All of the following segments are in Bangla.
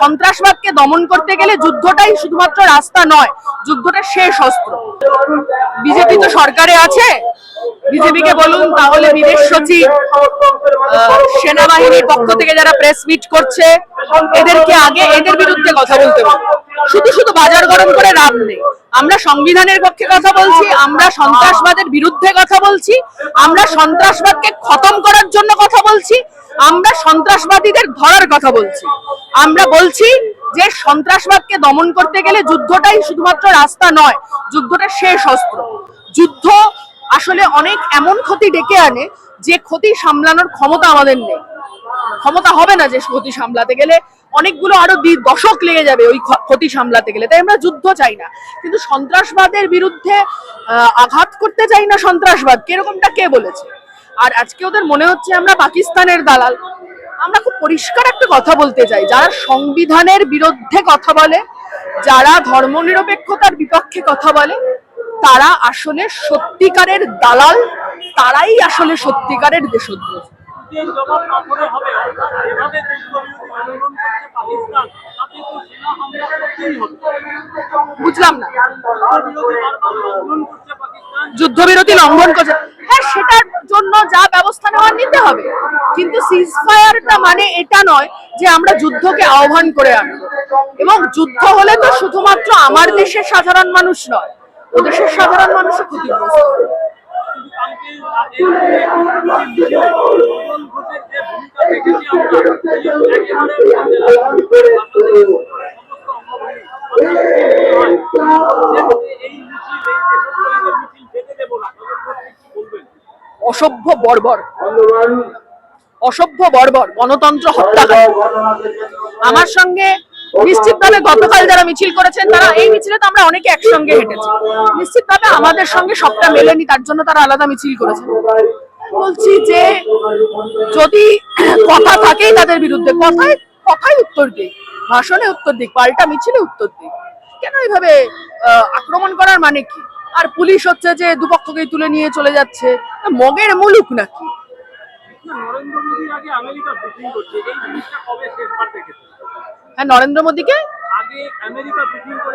সন্ত্রাসবাদকে দমন করতে গেলে যুদ্ধটাই শুধুমাত্র রাস্তা নয়, যুদ্ধটা শেষ অস্ত্র। বিজেপি তো সরকারে আছে। বিজেপিকে বলুন, তাহলে বিদেশ সচিব সেনাবাহিনীর পক্ষ থেকে যারা প্রেস মিট করছে, এদেরকে আগে এদের বিরুদ্ধে কথা বলতে হবে। শুধু শুধু বাজার গরম করে লাভ নেই। আমরা সংবিধানের পক্ষে কথা বলছি, আমরা সন্ত্রাসবাদের বিরুদ্ধে কথা বলছি, আমরা সন্ত্রাসবাদকে খতম করার জন্য কথা বলছি আমরা সন্ত্রাসবাদীদের ধরার কথা বলছি। আমরা বলছি যে সন্ত্রাসবাদকে দমন করতে গেলে যুদ্ধটাই শুধুমাত্র রাস্তা নয়, যুদ্ধটা শেষ অস্ত্র। যুদ্ধ আসলে অনেক এমন ক্ষতি ডেকে আনে যে ক্ষতি সামলানোর ক্ষমতা আমাদের নেই। ক্ষমতা হবে না যে ক্ষতি সামলাতে গেলে। অনেকগুলো আরও দশক লেগে যাবে ওই ক্ষতি সামলাতে গেলে। তাই আমরা যুদ্ধ চাই না। কিন্তু সন্ত্রাসবাদের বিরুদ্ধে আঘাত করতে চাই না সন্ত্রাসবাদ। এরকমটা কে বলেছে? আর আজকে ওদের মনে হচ্ছে আমরা পাকিস্তানের দালাল। আমরা খুব পরিষ্কার একটা কথা বলতে চাই। যারা সংবিধানের বিরুদ্ধে কথা বলে, যারা ধর্মনিরপেক্ষতার বিপক্ষে কথা বলে, তারা আসলে সত্যিকারের দালাল, তারাই আসলে সত্যিকারের দেশদ্রোহ। বুঝলাম না। যুদ্ধবিরতি লঙ্ঘন করছে হ্যাঁ সেটার জন্য যা ব্যবস্থা নেওয়ার নিতে হবে। কিন্তু সিজফায়ারটা মানে এটা নয় যে আমরা যুদ্ধকে আহ্বান করে আনব। এবং যুদ্ধ হলে তো শুধুমাত্র আমার দেশের সাধারণ মানুষ নয়, ও দেশের সাধারণ মানুষও ক্ষতিগ্রস্ত। ভূমিকা অসভ্য বর্বর। অসভ্য বর্বর গণতন্ত্র হত্যাকারী আমার সঙ্গে নিশ্চিতভাবে গতকাল যারা মিছিল করেছেন তারা এই মিছিলে তো আমরা অনেকে একসঙ্গে হেঁটেছি। নিশ্চিতভাবে আমাদের সঙ্গে সবটা মেলেনি তার জন্য তারা আলাদা মিছিল করেছেন বলছি যে যদি কথা থাকেই তাদের বিরুদ্ধে কথায় কথাই উত্তর দিক ভাষণে উত্তর দিক পাল্টা মিছিলে উত্তর দিক কেন এইভাবে আহ, আক্রমণ করার মানে কি? আর পুলিশ হচ্ছে যে দুপক্ষকেই তুলে নিয়ে চলে যাচ্ছে। মগের মুলুক নাকি? হ্যাঁ নরেন্দ্র মোদীকে?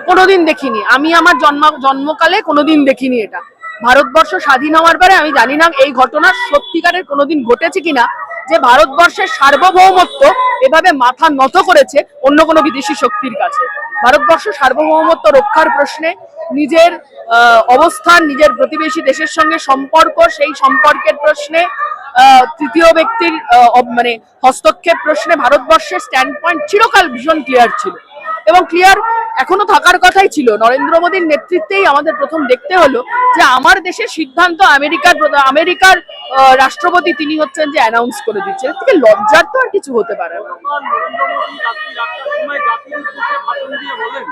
কোনোদিন দেখিনি। আমি আমার জন্ম জন্মকালে কোনোদিন দেখিনি এটা। ভারতবর্ষ স্বাধীন হওয়ার পরে আমি জানি না এই ঘটনা সত্যিকারের কোনোদিন ঘটেছে কিনা যে ভারতবর্ষের সার্বভৌমত্ব এভাবে মাথা নত করেছে অন্য কোনো বিদেশি শক্তির কাছে। ভারতবর্ষ সার্বভৌমত্ব রক্ষার প্রশ্নে নিজের অবস্থান, নিজের প্রতিবেশী দেশের সঙ্গে সম্পর্ক, সেই সম্পর্কের প্রশ্নে তৃতীয় ব্যক্তির মানে হস্তক্ষেপ প্রশ্নে ভারতবর্ষের স্ট্যান্ড পয়েন্ট চিরকাল ভীষণ ক্লিয়ার ছিল। এবং ক্লিয়ার এখনও থাকার কথাই ছিল। নরেন্দ্র মোদীর নেতৃত্বেই আমাদের প্রথম দেখতে হলো যে আমার দেশের সিদ্ধান্ত আমেরিকার আমেরিকার রাষ্ট্রপতি তিনি হচ্ছেন যে অ্যানাউন্স করে দিচ্ছেন। থেকে লজ্জার তো আর কিছু হতে পারে না। ভাষণ দিয়ে বলেন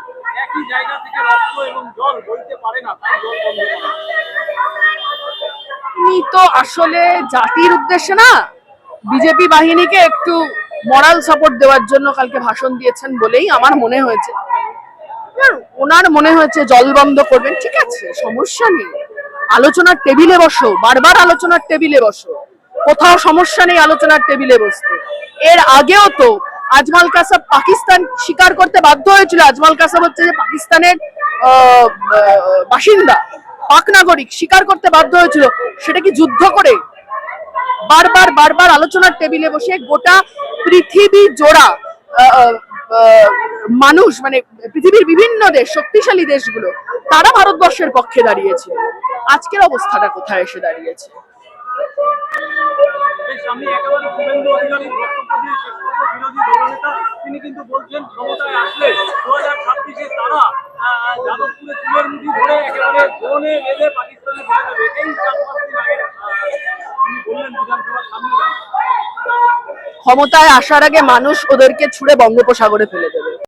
একই জায়গা থেকে রক্ত এবং জল বইতে পারে না তাই জল বন্ধ উনি তো আসলে জাতির উদ্দেশ্যে না, বিজেপি বাহিনীকে একটু মরাল সাপোর্ট দেওয়ার জন্য কালকে ভাষণ দিয়েছেন বলেই আমার মনে হয়েছে। ওনার মনে হয়েছে জল বন্ধ করবেন, ঠিক আছে, সমস্যা নেই। আলোচনার টেবিলে বসো, বারবার আলোচনার টেবিলে বসো। কোথাও সমস্যা নেই আলোচনার টেবিলে বসতে। এর আগেও তো আজমাল কাসাব পাকিস্তান স্বীকার করতে বাধ্য হয়েছিল। আজমাল কাসাব হচ্ছে যে পাকিস্তানের বাসিন্দা, পাক নাগরিক স্বীকার করতে বাধ্য হয়েছিল। সেটা কি যুদ্ধ করে বারবার বারবার আলোচনার টেবিলে বসে গোটা পৃথিবী জোড়া মানুষ মানে পৃথিবীর বিভিন্ন দেশ, শক্তিশালী দেশগুলো, তারা ভারতবর্ষের পক্ষে দাঁড়িয়েছে আজকের অবস্থাটা কোথায় এসে দাঁড়িয়েছে? ক্ষমতায় ক্ষমতায় আসার আগে মানুষ ওদেরকে ছুড়ে বঙ্গোপসাগরে ফেলে দেবে।